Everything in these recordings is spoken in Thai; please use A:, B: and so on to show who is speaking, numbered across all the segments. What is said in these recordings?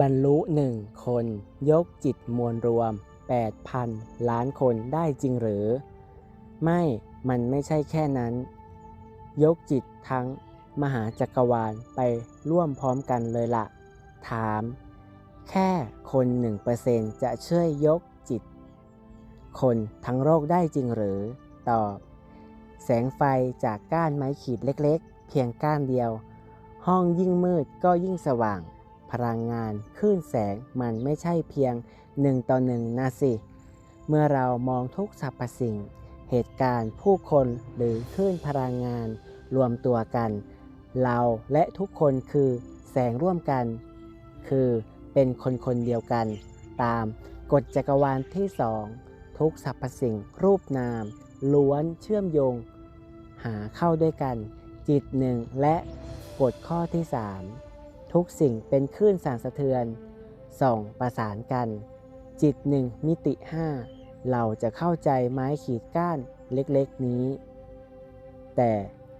A: บรรลุหนึ่งคน ยกจิตมวลรวม 8,000 ล้านคนได้จริงหรือ ไม่มันไม่ใช่แค่นั้น ยกจิตทั้งมหาจักรวาลไปร่วมพร้อมกันเลยละ ถาม แค่คน1%จะช่วยยกจิต คนทั้งโลกได้จริงหรือ ตอบ แสงไฟจากก้านไม้ขีดเล็กๆ เพียงก้านเดียว ห้องยิ่งมืดก็ยิ่งสว่าง พลังงานคลื่นแสงมันไม่ใช่เพียงหนึ่งต่อหนึ่งนะสิ เมื่อเรามองทุกสรรพสิ่ง เหตุการณ์ผู้คนหรือคลื่นพลังงานรวมตัวกัน เราและทุกคนคือแสงร่วมกัน คือเป็นคนคนเดียวกัน ตามกฎจักรวาลที่สองทุกสรรพสิ่งรูปนาม ล้วนเชื่อมโยง หาเข้าด้วยกัน จิตหนึ่งและกฎข้อที่3 ทุกสิ่งเป็นคลื่นสั่นสะเทือน ส่องประสานกัน จิตหนึ่งมิติ5เราจะเข้าใจไม้ขีดก้านเล็กๆนี้ แต่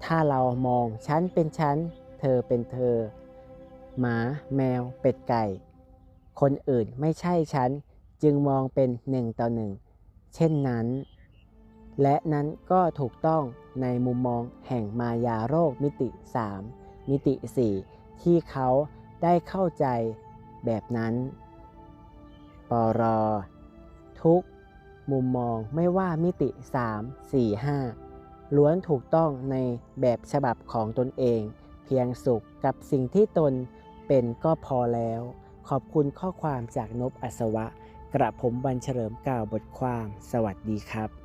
A: ถ้าเรามองฉันเป็นฉันเธอเป็นเธอ หมาแมวเป็ดไก่ คนอื่นไม่ใช่ฉันจึงมองเป็นหนึ่งต่อหนึ่งเช่นนั้น และนั้นก็ถูกต้องในมุมมองแห่งมายาโรคมิติ 3 มิติ 4 ที่เขาได้เข้าใจแบบนั้น ปร ทุกมุมมองไม่ว่ามิติ 3 4 5 ล้วนถูกต้องในแบบฉบับของตนเอง เพียงสุขกับสิ่งที่ตนเป็นก็พอแล้ว ขอบคุณข้อความจากนบอัศวะ กระผมวันเฉลิมกล่าวบทความ สวัสดีครับ